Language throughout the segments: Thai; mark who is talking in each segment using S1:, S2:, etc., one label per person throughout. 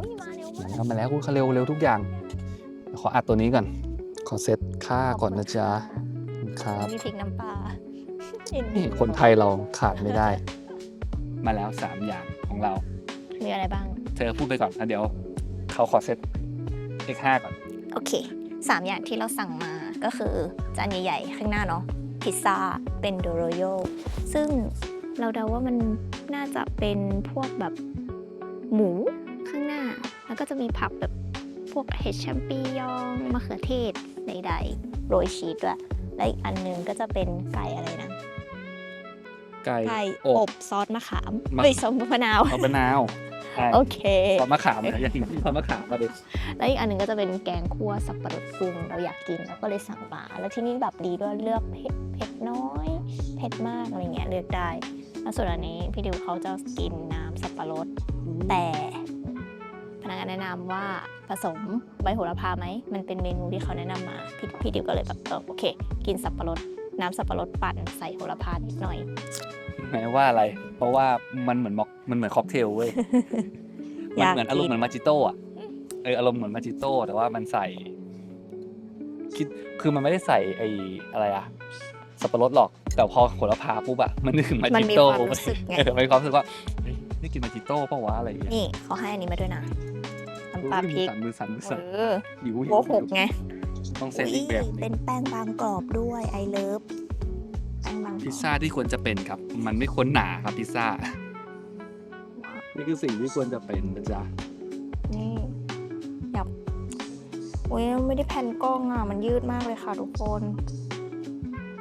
S1: อุ้ยมาเร็วมาก
S2: ทำมาแล้วคุณเขาเร็วเร็วทุกอย่าง ขออัดตัวนี้ก่อน ขอเซตค่าก่อนนะจ๊ะครับ
S1: มีพริกน้ำปลาเอ็นดู
S2: นี่คนไทยเราขาดไม่ได้ มาแล้ว3อย่างของเรา
S1: มีอะไรบ้าง
S2: เธอพูดไปก่อนแล้วเดี๋ยว เขาขอเซตเลขห้าก่อน
S1: โอเคสามอย่างที่เราสั่งมาก็คือ จานใหญ่ๆ ข้างหน้าเนาะพิซซ่าเป็นโดโรโยซึ่งเราเดาว่ามันน่าจะเป็นพวกแบบหมูข้างหน้า แล้วก็จะมีผักแบบพวกเห็ดแชมปิญองมะเขือเทศใดๆโรยชีสด้วยและอีกอันหนึงก็จะเป็นไก่อะไรนะ
S2: ไก่
S1: ไก่
S2: อ
S1: อบบซอสมะขาม
S2: มะ
S1: เฮ้ยซอสมะนาว
S2: เอามะนาวใช่
S1: โอเค
S2: ซอสมะขามนะอยากกินซอสมะขามมาดิ
S1: แล้วอีกอันหนึ่งก็จะเป็นแกงคั่วสับปะรดกุ้งเราอยากกินเราก็เลยสั่งมาแล้วที่นี่แบบดีด้วยเลือกเผ็ดเผ็ดน้อย เผ็ดมากอะไรเงี้ยเลือกได้แล้วส่วนอันนี้พี่ดิวเขาจะกินน้ำสับปะรดแต่พ นักงานแนะนำว่าผสมใบโหระพาไหม มันเป็นเมนูที่เขาแนะนำมา พี่พี่ดิวก็เลยแบบเออโอเค กินสับปะรดน้ำสับปะรดปั่นใส่โหระพานิดหน่อย
S2: แม้ว่าอะไร เพราะว่ามันเหมือนม็อกมันเหมือนค็อกเทลเว้ย
S1: อ
S2: มัน
S1: ยาก
S2: เหมือนอารมณ์เหมือนมาจิโต้อะเอออารมณ์เหมือนมาจิโต้แต่ว่ามันใส่คิดคือมันไม่ได้ใส่ไอ้อะไรอะสับปะรดหรอก แต่พอโหระพาปุ๊บอะมันนึกถึงมา
S1: มัน
S2: จิ
S1: มี
S2: โต้
S1: ความรู้สึกไง
S2: เออมันมีความรู้สึกว่าเฮ้ยได้กินมาจิโต้เปล่าวะอะไรอย่างเงี้ย
S1: นี่เขาให้อันนี้มาด้วยนะน้ำ ปลาพริก
S2: สั่นมือสั่นมือ
S1: เอ
S2: สั่น
S1: อ
S2: หิวหิ
S1: โบ
S2: ว
S1: หกไง
S2: ต้องเซตอีกแบบห
S1: เป็
S2: นึ
S1: น
S2: ง
S1: แป้งบางกรอบด้วยไอเลิฟแป้งบางกรอบ
S2: พิซซ่าที่ควรจะเป็นครับ มันไม่ควรหนาครับพิซซ่า นี่คือสิ่งที่ควรจะเป็นนะจ๊ะ
S1: นี่อยากโอ้ยไม่ได้แผ่นกล้องอะ มันยืดมากเลยค่ะทุกคน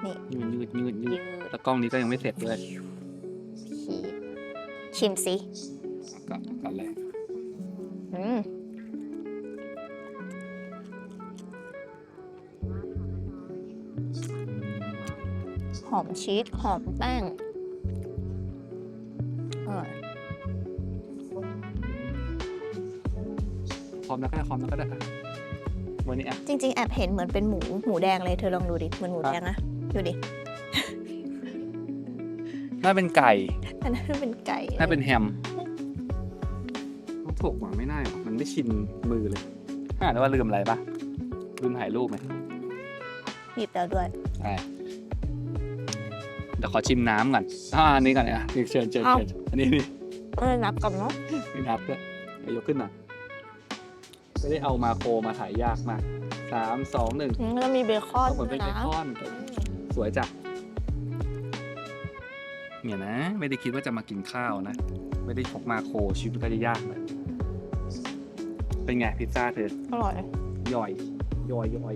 S1: นี่
S2: ยืดยืดยืดยื
S1: ยื
S2: ด
S1: ด
S2: แล้วกล้องนี้ก็ยังไม่เสร็จด้วย
S1: ขีดชิมสิ หอมชีสหอมแป้งอร่อย
S2: พร้อมแล้วก็ได้พร้อมแล้วก็ได้วันนี้อะ
S1: จริง ๆ แอบเห็นเหมือนเป็นหมูหมูแดงเลยเธอลองดูดิเหมือนหมู
S2: ครับ
S1: แดงนะดูดิ
S2: น่าเป็นไก่
S1: อันนั้นเป็นไก่
S2: น่าเป็นแฮมต้องถกหวังไม่ได้หรอกมันไม่ชินมือเลยอ่านว่าลืมอะไรปะลืมถ่ายรูปไหม
S1: หยิบแล้วด้วย
S2: ใช่ เดี๋ยวขอชิมน้ำก่อนอ่าอันนี้ก่อนนะนี่เชิญเชิญ
S1: เอา
S2: เชิญอันนี้นี่
S1: เออนับกับเนาะ
S2: มีนับด้วยไปยกขึ้นหน่อยไม่ได้เอามาโครมาถ่ายยากมากสามสองหนึ่ง
S1: อืมแล้วมีเบคอน
S2: เหมือน
S1: ด้
S2: เป็
S1: วนย
S2: เบ
S1: นะ
S2: คอนสวยจ้ะเนี่ยนะ ไม่ได้คิดว่าจะมากินข้าวนะ ไม่ได้พกมาโครชีวิตก็จะยากเลยเป็นไงพิซซ่าเธอ
S1: อร่อย
S2: ย่อยย่อยย่อย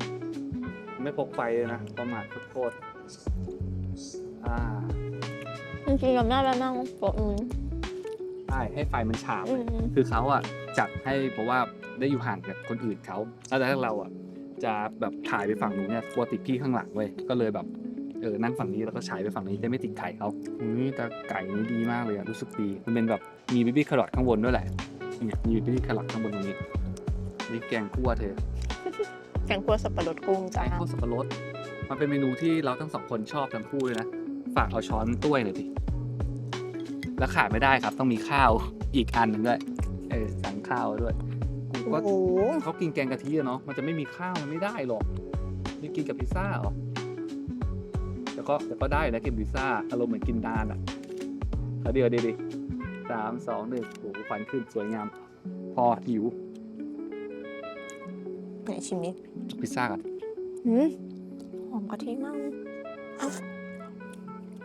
S2: ไม่พกไฟเลยนะประมาทโคตรๆ อ่า
S1: จริงๆกับได้แล้วนั่งโต๊ะอื่น
S2: ใช่ให้ไฟมันฉาบ
S1: อืม
S2: คือเขาอะจัดให้เพราะว่าได้อยู่ห่างกับคนอื่นเขาแล้วแต่ถ้าเราอะจะแบบถ่ายไปฝั่งนู้นเนี่ยกลัวติดพี่ข้างหลังเว้ยก็เลยแบบเออนั่งฝั่งนี้แล้วก็ฉายไปฝั่งนี้จะไม่ติดไข่เขาอุ้ยแต่ไก่นี้ดีมากเลยอะรู้สึกดีมันเป็นแบบมีบิบี้แครอทข้างบนด้วยแหละเนี่ยมีบิบี้แครอทข้างบนตรงนี้นี่แกงคั่วเธอ
S1: แกงคั่วสับปะรดกุ้งจ้า
S2: แกงคั่วสับปะรด มันเป็นเมนูที่เราทั้งสองคนชอบทั้งคู่เลยนะ ฝากเอาช้อนต้วยหน่อยดิแล้วขาดไม่ได้ครับ ต้องมีข้าวอีกอันหนึ่งด้วยเออสั่งข้าวด้วยกูก็
S1: โอ้โห
S2: เขากินแกงกะทิอะเนาะมันจะไม่มีข้าวมันไม่ได้หรอกนี่กินกับพิซซ่าเหรอแต่ก็แต่ก็ได้นะกินพิซซ่าอารมณ์เหมือนกินดานอะเอาเดี๋ยวเดี๋ยวดิสามสองหนึ่งโอ้โหควันขึ้นสวยงาม พอหิว
S1: ไหนชิมดิ
S2: พิซซ่ากัน
S1: หืมหอมกะทิมากเลยเอ้า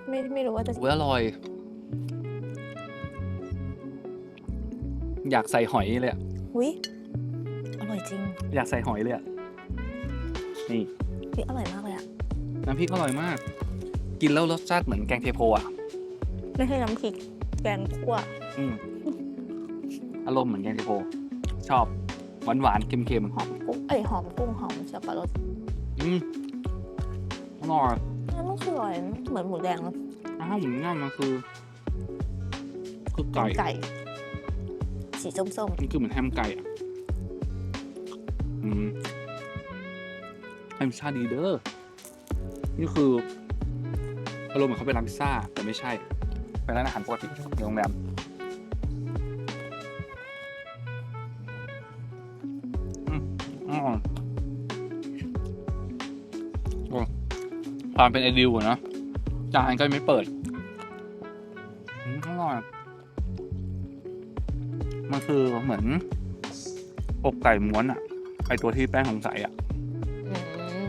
S1: ไม่ไม่รู้ว่าจะ
S2: โอ้ยอร่อย อยากใส่หอยเลยอะ
S1: อุ้ยอร่อยจริง
S2: อยากใส่หอยเลยอะนี่
S1: พี่อร่อยมากเลยอะ
S2: น้ำพริกอร่อยมาก กินแล้วรสชาติเหมือนแกงเทโพอะ
S1: ไม่ใช่น้ำพริกแกงคั่ว
S2: อืมอารมณ์เหมือนแกงเทโพ ชอบ หวานหวานๆเค็ม
S1: หอมกุ้งเอ้ยหอมกุ้งหอมสับปะรด
S2: ๆอืมอร่อย
S1: นั่นก็คืออร่อยเหมือนหมูแดงเลย
S2: อ้าวหมูง่ายมันคือคือไก่
S1: ไก่สีส้ม
S2: มันคือเหมือนแฮมไก่อะอืมแฮมชาติดีเด้อนี่คืออารมณ์เหมือนเขาไปร้านพิซซ่าแต่ไม่ใช่ ไปร้านอาหารปกติในโรงแรม ความเป็นไอดิวอะเนอะจานก็ไม่เปิดอืมอร่อยมันคือเหมือนอกไก่ม้วนอะไอตัวที่แป้งสงสัยอะ
S1: อืม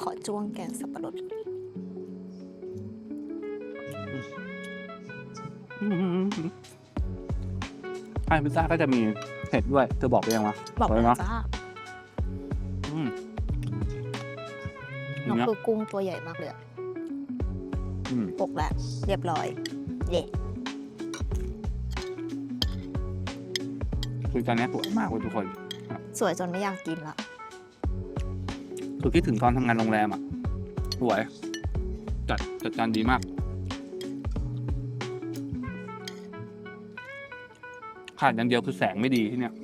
S1: ขอจ้วงแกงสับปะรด
S2: ไอ้พิซซ่าก็จะมีเผ็ดด้วย เธอบอกไปยังวะ
S1: บอก
S2: เล
S1: เลยย
S2: เนาะ
S1: จ้า
S2: อืมอ
S1: น้อย่าง
S2: งเงี้ย
S1: คือกุ้งตัวใหญ่มากเลยอะ
S2: อืม
S1: ปกแล้วเรียบร้อย เย่
S2: คือจานเนี้ยสวยมากเลยทุกคน
S1: สวยจนไม่อยากกินละ
S2: คือคิดถึงตอนทำงานโรงแรมอะสวยจัดจัดจานดีมาก ขาดอย่างเดียวคือแสงไม่ดีที่เนี่ย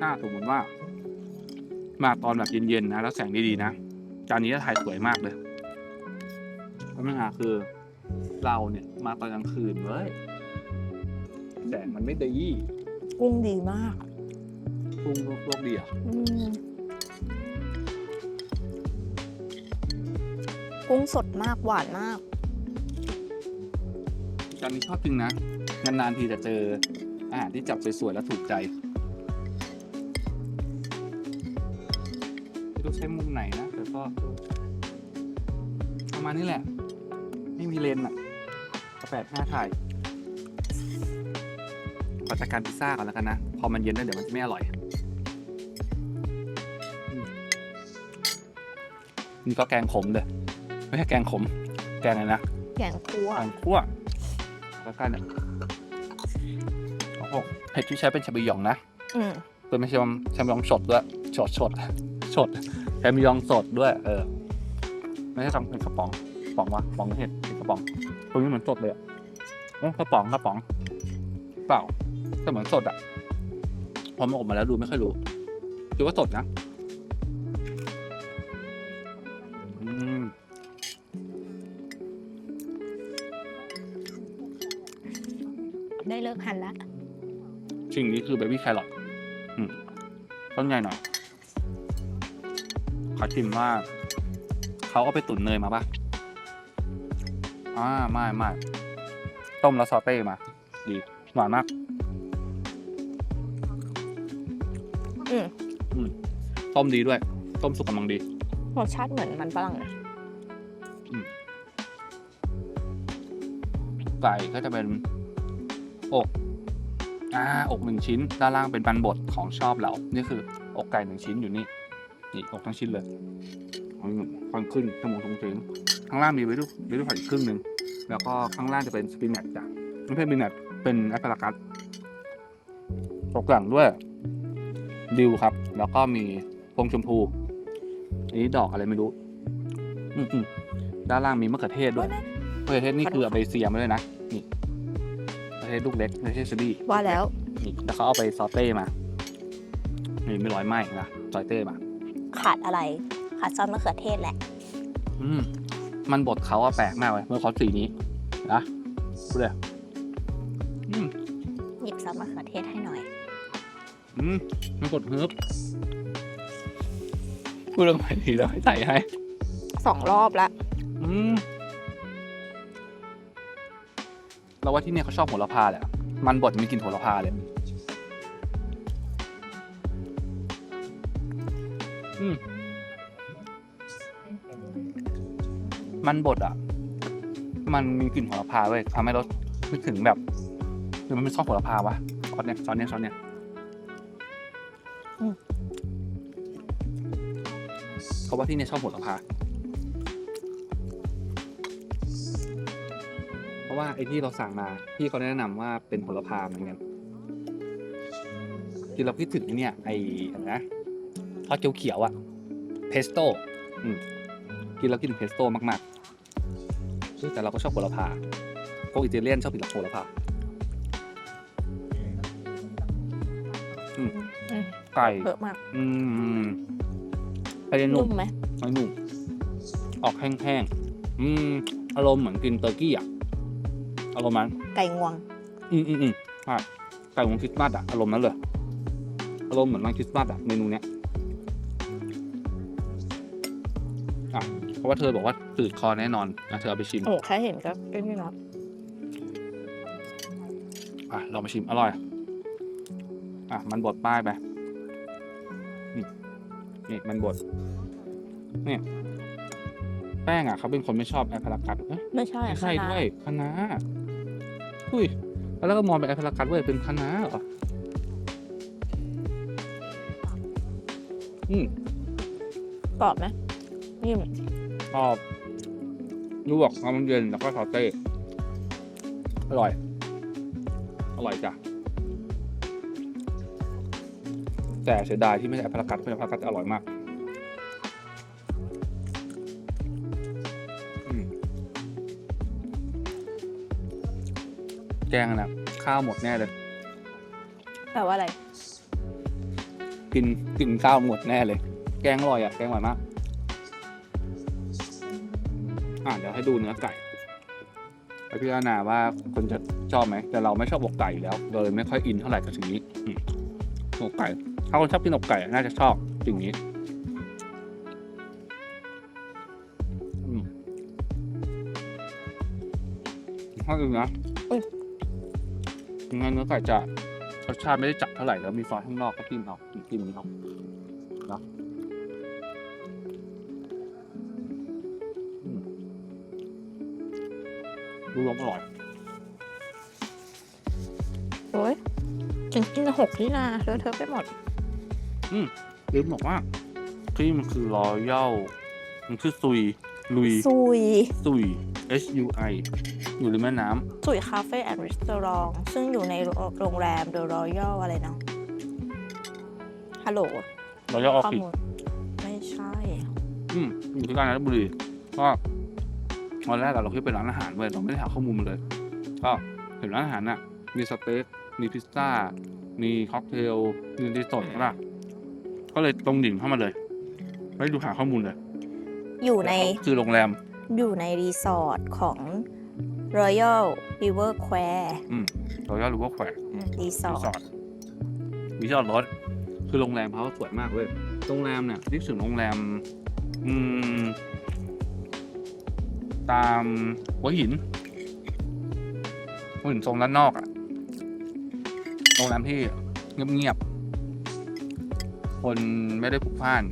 S2: ถ้าสมมติว่า มาตอนแบบเย็นๆนะแล้วแสงดีๆนะจานนี้จะถ่ายสวยมากเลยปัญหาคือ เราเนี่ยมาตอนกลางคืนเว้ยแสงมันไม่ดี
S1: กุ้งดีมาก
S2: พุ่งโลกดีอะ
S1: อืมกุ้งสดมากหวานมาก
S2: จานนี้ชอบจริงนะนานๆทีจะเจอ อาหารที่จับสวยๆแล้วถูกใจไม่รู้ใช้มุมไหนนะแต่ก็ประมาณนี้แหละ ไม่มีเลนส์อะแปดห้าถ่ายขอจัดการพิซซ่าก่อนแล้วกันนะ พอมันเย็นแล้วเดี๋ยวมันจะไม่อร่อยอืมนี่ก็แกงขมเลยไม่ใช่แกงขม แกงอะไรนะ
S1: แกงคั่ว
S2: อ่างคั่วแล้วกันเนี่ย โอ้โหเห็ดที่ใช้เป็นชาบิยองนะ
S1: อืม
S2: เป็นไม่ใช่ชาบิยองสดด้วยสดสดสดชาบิยองสดด้วย เออ ไม่ใช่ทำเป็นกระป๋องกระป๋องวะกระป๋องเห็ดเป็นกระป๋องตรงนี้เหมือนสดเลยอะโอ้กระป๋องกระป๋อง เปล่าแต่เหมือนสดอะพอมันออกมาแล้วดูไม่ค่อยรู้ดูว่าสดนะ คือเบบี้แครอทอืมต้นใหญ่หน่อย ขอชิมว่า เขาเอาไปตุ๋นเนยมาปะอ่าไม่ไม่ต้มแล้วซอเต้มา ดี หวานมาก
S1: อืม
S2: อืมต้มดีด้วย ต้มสุกกำลังดี
S1: รสชาติเหมือนมันฝรั่งนะ
S2: ไก่ก็จะเป็นอก อ่าอกหนึ่งชิ้น ด้านล่างเป็นปันบดของชอบเรา นี่คือ อกไก่หนึ่งชิ้นอยู่นี่ นี่อกทั้งชิ้นเลยฟังฟังขึ้นจมูกตรงถึงข้างล่างมีไว้ด้วยไว้ด้วยผักอีกครึ่งหนึ่ง แล้วก็ข้างล่างจะเป็นสปินัทจ้ะไม่ใช่สปินัทเป็นแอปเปิลกัสตกหลังด้วยดิวครับ แล้วก็มีพวงชมพู อันนี้ดอกอะไรไม่รู้ อืมๆด้านล่างมีมะเขือเทศด้วยมะเขือเทศนี่คือเอาไปเสียมาเลยนะ นี่มะเขือเทศลูกเล็กมะเขือเทศเชอรี่
S1: ว่าแล้ว
S2: นี่แล้วเขาเอาไปซอเต้มานี่ไม่ร้อยไหมนะซอเต้มา
S1: ขาดอะไร ขาดซอสมะเขือเทศแหละ
S2: อืม มันบดเขาอะแปลกมากเลยเมื่อเขาสีนี้นะดูเลยอืม
S1: หยิบซอสมะเขือเทศให้หน่อย
S2: อืมมันกดเฮิร์บพูดเรื่องไหนดีเราให้ใส่ให้
S1: สองรอบละ
S2: อืม เราว่าที่เนี่ยเขาชอบโหระพาแหละ มันบดมีกลิ่นโหระพาเลย อืมมันบดอะ มันมีกลิ่นโหระพาเว้ยทำให้เรานึกถึงแบบหรือมันเป็นซอสโหระพาวะซอสเนี่ยซอสเนี่ยซอสเนี่ยเขาว่าที่เนี่ยชอบโหระพาะว่าไอ้ที่เราสั่งมาพี่เขาแนะนำว่าเป็นโหระพาเหมือนกันที่เราคิดถึงไอ้เนี่ย ไอ้อะไรนะทอดเขียวๆอะเพสโต้อืมกินแล้วกินเพสโต้มากๆซึ่งแต่เราก็ชอบโหระพาพวกอิตาเลียนชอบกินโหระพา
S1: อืม
S2: ไก่
S1: เยอะมาก
S2: อืมไก่นุ่
S1: นุ่
S2: ม
S1: มไหม
S2: ไม่นุ่มออกแห้งๆ อืม อารมณ์เหมือนกินเตอร์กี้อะ อารมณ์นั้น
S1: ไก่งวง
S2: อืมอืมอืมใช่ไก่ของคริสต์มาสอะอารมณ์นั้นเลยอารมณ์เหมือนวันคริสต์มาสอะเมนูเนี้ยอะเพราะว่าเธอบอกว่าตืดคอแน่นอนอะเธอเอาไปชิม
S1: โอ้แค่เห็นก็เอ้ยนี่เนาะ
S2: อะลองมาชิมอร่อย อะมันบดป้ายไปนี่นี่มันบดเนี่ยแป้งอะเขาเป็นคนไม่ชอบแอปพารากัสเอ้ย
S1: ไม่ใช่
S2: ไม่ใช่
S1: คณะ
S2: ด้วยคะน้า อุ้ย แล้วก็มองเป็นแอปพารากัสเว้ยเป็นคะน้าเหรอ อืม
S1: กรอบไหมนิ่ม
S2: ชอบลวกน้ำมันเย็นแล้วก็ซอสเต้ อร่อย อร่อยจ้ะ แต่เสียดายที่ไม่ใช่แอปพารากัสเพราะแอปพารากัสอร่อยมาก แกงอะนะข้าวหมดแน่เลย
S1: แปลว่าอะไร
S2: กินกินข้าวหมดแน่เลย แกงอร่อยอะแกงอร่อยมาก อะเดี๋ยวให้ดูเนื้อไก่ไปพิจารณาว่าคนจะชอบไหม แต่เราไม่ชอบอกไก่อยู่แล้วเลยไม่ค่อยอินเท่าไหร่กับสิ่งนี้อืมอกไก่ ถ้าคนชอบกินอกไก่น่าจะชอบสิ่งนี้อืมถ้าดูนะ
S1: อุ๊ย
S2: ยังไงเนื้อไก่จะรสชาติไม่ได้จัดเท่าไหร่แล้วมีซอสข้างนอกก็จิ้มเอาจิ้มนี้เอาเนาะอืมดูรวมอร่อย
S1: โอ้ยฉันกินหกนี่นะเลอะเทอะไปหมด
S2: ลืมบอกว่าที่มันคือรอยัลมันคือซุยลุย
S1: ซุย
S2: ซุย H U I อยู่ริมแม่น้
S1: ซุยคาเฟ่แอนด์รีสอร์ทซึ่งอยู่ในโรงแรมเดอะรอยัลอะไรเนาะฮัลโหลำ
S2: รอยัลออ
S1: ข้อ
S2: คิด
S1: มูลไม่ใช่
S2: อืมอยู่ที่กาญจนบุรีก็ตอนแรกอะเราคิดเป็นร้านอาหารเว้ยเราไม่ได้หาข้อมูลมาเลย ก็เห็นร้านอาหารน่ะ มีสเต็กมีพิซซ่า มีค็อกเทลมีดิสโซใช่ปะก็เลยตรงดิ่งเข้ามาเลย ไม่ดูหาข้อมูลเลย
S1: อยู่ใน
S2: คือโรงแรม
S1: อยู่ในรีสอร์ทของ Royal River Square
S2: รอยัลรู้ว่าแขว
S1: รีสอ
S2: รีสอ
S1: ร์ท
S2: ร์ทมีจอดรถ คือโรงแรมเขาสวยมากเว้ย โรงแรมเนี่ยนึกถึงโรงแรม อืม ตามหัวหินหัวหินโซนด้านนอกอะโรงแรมที่เงียบๆ คนไม่ได้พลุกพล่าน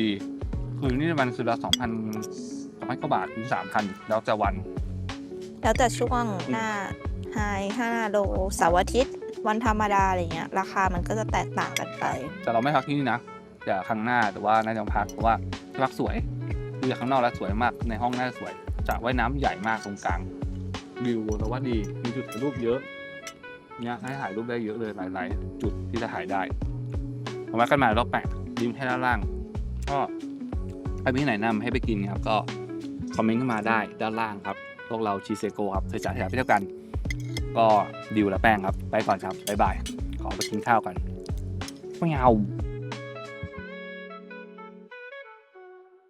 S2: ดีๆ คืนนี่มันคือละสองพันสองพันกว่าบาทถึงสามพันแล้วแต่วัน
S1: แล้วแต่ช่วงหน้าไฮห้าโลเสาร์อาทิตย์ วันธรรมดาอะไรเงี้ย ราคามันก็จะแตกต่างกันไป
S2: แต่เราไม่พักที่นี่นะเดี๋ยวครั้งหน้าแต่ว่าน่าจะพักเพราะว่าที่พักสวยดูจากข้างนอกแล้วสวยมากในห้องน่าจะสวยสระว่ายน้ำใหญ่มากตรงกลางวิวเราว่าดีมีจุดถ่ายรูปเยอะเนี่ยให้ถ่ายรูปได้เยอะเลยหลาย ๆ จุดที่จะถ่ายได้เอาไว้กันมารอบแปดริมให้ด้านล่างก็ ถ้ามีที่ไหนนำให้ไปกินครับก็คอมเมนต์เข้ามาได้ด้านล่างครับพวกเราชีเซโกครับเคยจ่ายที่ไหนไปเที่ยวกัน ก็ดิวและแป้งครับ ไปก่อนครับบ๊ายบายขอไปกินข้าวกันไม่เอา